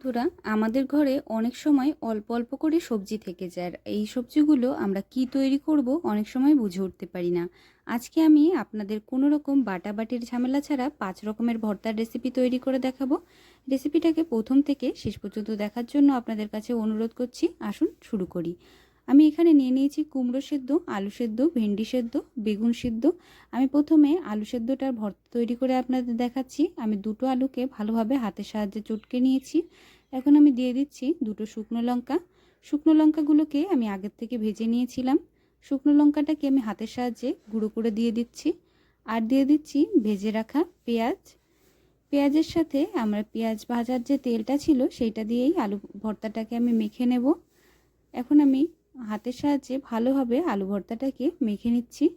বন্ধুরা, আমাদের ঘরে অনেক সময় অল্প অল্প করে সবজি থেকে যায়। এই সবজিগুলো আমরা কি তৈরি করব অনেক সময় বুঝে উঠতে পারি না। আজকে আমি আপনাদের কোনো রকম বাটা বাটির ঝামেলা ছাড়া পাঁচ রকমের ভর্তার রেসিপি তৈরি করে দেখাবো। রেসিপিটাকে প্রথম থেকে শেষ পর্যন্ত দেখার জন্য আপনাদের কাছে অনুরোধ করছি, আসুন শুরু করি। আমি এখানে নিয়ে নিয়েছি কুমড়ো সেদ্ধ, আলু সেদ্ধ, ভেন্ডি সেদ্ধ, বেগুন সিদ্ধ। আমি প্রথমে আলু সেদ্ধটার ভর্তা তৈরি করে আপনাদের দেখাচ্ছি। আমি দুটো আলুকে ভালোভাবে হাতের সাহায্যে চটকে নিয়েছি। এখন আমি দিয়ে দিচ্ছি দুটো শুকনো লঙ্কা। শুকনো লঙ্কাগুলোকে আমি আগের থেকে ভেজে নিয়েছিলাম। শুকনো লঙ্কাটাকে আমি হাতের সাহায্যে গুঁড়ো করে দিয়ে দিচ্ছি। আর দিয়ে দিচ্ছি ভেজে রাখা পেঁয়াজ। পেঁয়াজের সাথে আমরা পেঁয়াজ ভাজার যে তেলটা ছিল, সেইটা দিয়েই আলু ভর্তাটাকে আমি মেখে নেব। এখন আমি হাতের সাহায্যে ভালোভাবে আলু ভর্তাটাকে মেখে নিচ্ছি।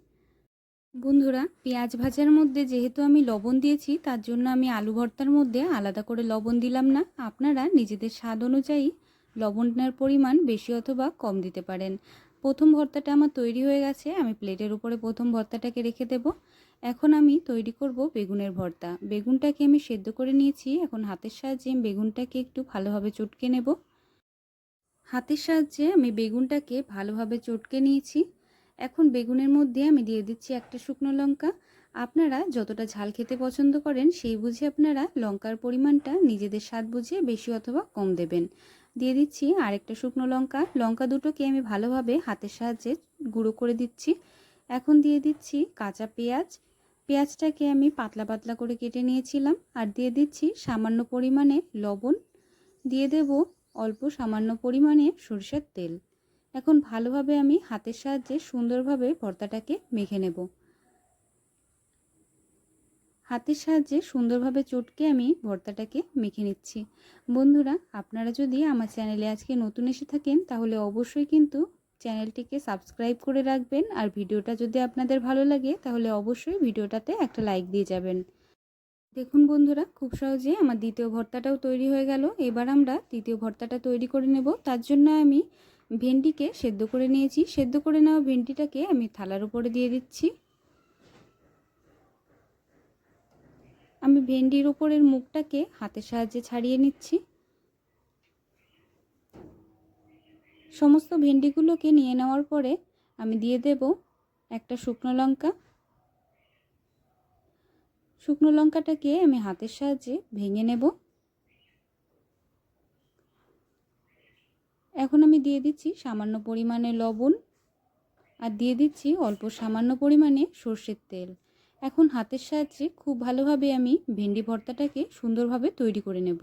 বন্ধুরা, পেঁয়াজ ভাজার মধ্যে যেহেতু আমি লবণ দিয়েছি, তার জন্য আমি আলু ভর্তার মধ্যে আলাদা করে লবণ দিলাম না। আপনারা নিজেদের স্বাদ অনুযায়ী লবণের পরিমাণ বেশি অথবা কম দিতে পারেন। প্রথম ভর্তাটা আমার তৈরি হয়ে গেছে, আমি প্লেটের উপরে প্রথম ভর্তাটাকে রেখে দেব। এখন আমি তৈরি করব বেগুনের ভর্তা। বেগুনটাকে আমি সেদ্ধ করে নিয়েছি, এখন হাতের সাহায্যে বেগুনটাকে একটু ভালোভাবে চটকে নেব। হাতের সাহায্যে আমি বেগুনটাকে ভালোভাবে চটকে নিয়েছি। এখন বেগুনের মধ্যে আমি দিয়ে দিচ্ছি একটা শুকনো লঙ্কা। আপনারা যতটা ঝাল খেতে পছন্দ করেন সেই বুঝে আপনারা লঙ্কার পরিমাণটা নিজেদের স্বাদ বুঝে বেশি অথবা কম দেবেন। দিয়ে দিচ্ছি আরেকটা শুকনো লঙ্কা। লঙ্কা দুটোকে আমি ভালোভাবে হাতের সাহায্যে গুঁড়ো করে দিচ্ছি। এখন দিয়ে দিচ্ছি কাঁচা পেঁয়াজ। পেঁয়াজটাকে আমি পাতলা পাতলা করে কেটে নিয়েছিলাম। আর দিয়ে দিচ্ছি সামান্য পরিমাণে লবণ। দিয়ে দেব অল্প সামান্য পরিমাণে সরষের তেল। এখন ভালোভাবে আমি হাতের সাহায্যে সুন্দরভাবে ভর্তাটাকে মেখে নেব। হাতের সাহায্যে সুন্দরভাবে চটকে আমি ভর্তাটাকে মেখে নিচ্ছি। বন্ধুরা, আপনারা যদি আমার চ্যানেলে আজকে নতুন এসে থাকেন, তাহলে অবশ্যই কিন্তু চ্যানেলটিকে সাবস্ক্রাইব করে রাখবেন। আর ভিডিওটা যদি আপনাদের ভালো লাগে, তাহলে অবশ্যই ভিডিওটাতে একটা লাইক দিয়ে যাবেন। দেখুন বন্ধুরা, খুব সহজে আমার দ্বিতীয় ভর্তাটাও তৈরি হয়ে গেল। এবার আমরা তৃতীয় ভর্তাটা তৈরি করে নেব। তার জন্য আমি ভেন্ডিকে সেদ্ধ করে নিয়েছি। সেদ্ধ করে নেওয়া ভেন্ডিটাকে আমি থালার উপরে দিয়ে দিচ্ছি। আমি ভেন্ডির উপরের মুখটাকে হাতের সাহায্যে ছাড়িয়ে নিচ্ছি। সমস্ত ভেন্ডিগুলোকে নিয়ে নেওয়ার পরে আমি দিয়ে দেব একটা শুকনো লঙ্কা। শুকনো লঙ্কাটাকে আমি হাতের সাহায্যে ভেঙে নেব। এখন আমি দিয়ে দিচ্ছি সামান্য পরিমাণে লবণ আর দিয়ে দিচ্ছি অল্প সামান্য পরিমাণে সর্ষের তেল। এখন হাতের সাহায্যে খুব ভালোভাবে আমি ভেন্ডি ভর্তাটাকে সুন্দরভাবে তৈরি করে নেব।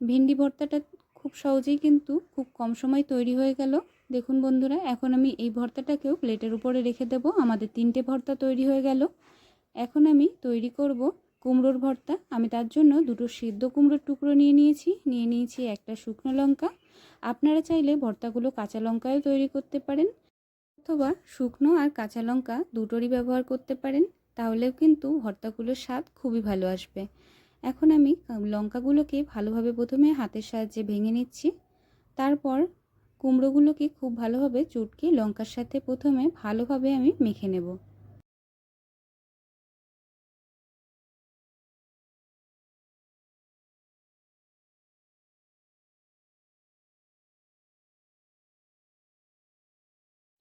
ভেন্ডি ভর্তাটা খুব সহজেই কিন্তু খুব কম সময় তৈরি হয়ে গেল। দেখুন বন্ধুরা, এখন আমি এই ভর্তাটাকেও প্লেটের উপরে রেখে দেব। আমাদের তিনটে ভর্তা তৈরি হয়ে গেল। এখন আমি তৈরি করব কুমড়োর ভর্তা। আমি তার জন্য দুটো সিদ্ধ কুমড়োর টুকরো নিয়ে নিয়েছি। নিয়ে নিয়েছি একটা শুকনো লঙ্কা। আপনারা চাইলে ভর্তাগুলো কাঁচা লঙ্কায়ও তৈরি করতে পারেন, অথবা শুকনো আর কাঁচা লঙ্কা দুটোরই ব্যবহার করতে পারেন। তাহলেও কিন্তু ভর্তাগুলোর স্বাদ খুবই ভালো আসবে। এখন আমি লঙ্কাগুলোকে ভালোভাবে প্রথমে হাতের সাহায্যে ভেঙে নিচ্ছি। তারপর কুমড়োগুলোকে খুব ভালোভাবে চটকে লঙ্কার সাথে প্রথমে ভালোভাবে আমি মেখে নেব।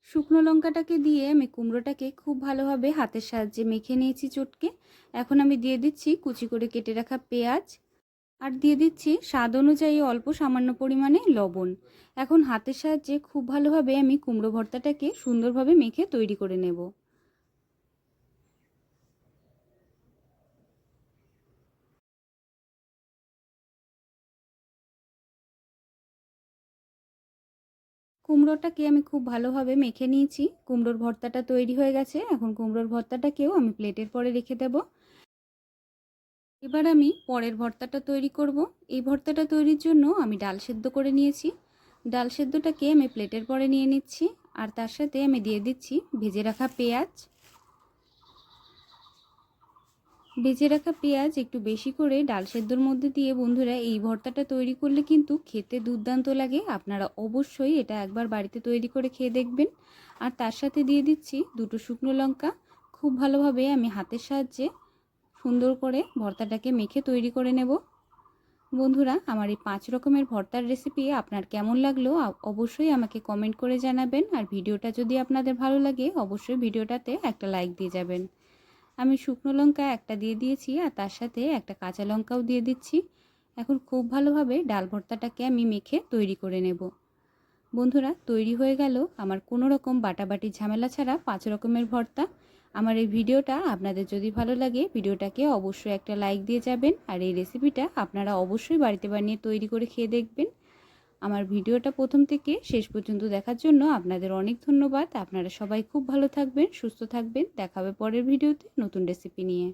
শুকনো লঙ্কাটাকে দিয়ে আমি কুমড়োটাকে খুব ভালোভাবে হাতের সাহায্যে মেখে নিয়েছি চটকে। এখন আমি দিয়ে দিচ্ছি কুচি করে কেটে রাখা পেঁয়াজ আর দিয়ে দিচ্ছি স্বাদ অনুযায়ী অল্প সামান্য পরিমাণে লবণ। এখন হাতের সাহায্যে খুব ভালোভাবে আমি কুমড়ো ভর্তাটাকে সুন্দরভাবে মেখে তৈরি করে নেব। কুমড়োটাকে আমি খুব ভালোভাবে মেখে নিয়েছি। কুমড়োর ভর্তাটা তৈরি হয়ে গেছে। এখন কুমড়োর ভর্তাটাকেও আমি প্লেটের পরে রেখে দেব। এবার আমি পরের ভর্তাটা তৈরি করব। এই ভর্তাটা তৈরির জন্য আমি ডাল সেদ্ধ করে নিয়েছি। ডাল সেদ্ধটাকে আমি প্লেটের পরে নিয়ে নিচ্ছি আর তার সাথে আমি দিয়ে দিচ্ছি ভেজে রাখা পেঁয়াজ। ভেজে রাখা পেঁয়াজ একটু বেশি করে ডাল সেদ্ধর মধ্যে দিয়ে বন্ধুরা এই ভর্তাটা তৈরি করলে কিন্তু খেতে দুর্দান্ত লাগে। আপনারা অবশ্যই এটা একবার বাড়িতে তৈরি করে খেয়ে দেখবেন। আর তার সাথে দিয়ে দিচ্ছি দুটো শুকনো লঙ্কা। খুব ভালোভাবে আমি হাতের সাহায্যে সুন্দর করে ভর্তাটাকে মেখে তৈরি করে নেব। বন্ধুরা, আমার এই পাঁচ রকমের ভর্তার রেসিপি আপনার কেমন লাগল অবশ্যই আমাকে কমেন্ট করে জানাবেন। আর ভিডিওটা যদি আপনাদের ভালো লাগে, অবশ্যই ভিডিওটাতে একটা লাইক দিয়ে যাবেন। আমি শুকনো লঙ্কা একটা দিয়ে দিয়েছি, আর তার সাথে একটা কাঁচা লঙ্কাও দিয়ে দিচ্ছি। এখন খুব ভালোভাবে ডাল ভর্তাটাকে আমি মেখে তৈরি করে নেব। বন্ধুরা, তৈরি হয়ে গেল আমার কোনো রকম বাটাবাটি ঝামেলা ছাড়া পাঁচ রকমের ভর্তা। আমার এই ভিডিওটা আপনাদের যদি ভালো লাগে, ভিডিওটাকে অবশ্যই একটা লাইক দিয়ে যাবেন আর এই রেসিপিটা আপনারা অবশ্যই বাড়িতে বানিয়ে তৈরি করে খেয়ে দেখবেন। আমার ভিডিওটা প্রথম থেকে শেষ পর্যন্ত দেখার জন্য আপনাদের অনেক ধন্যবাদ। আপনারা সবাই খুব ভালো থাকবেন, সুস্থ থাকবেন। দেখাবে পরের ভিডিওতে নতুন রেসিপি নিয়ে।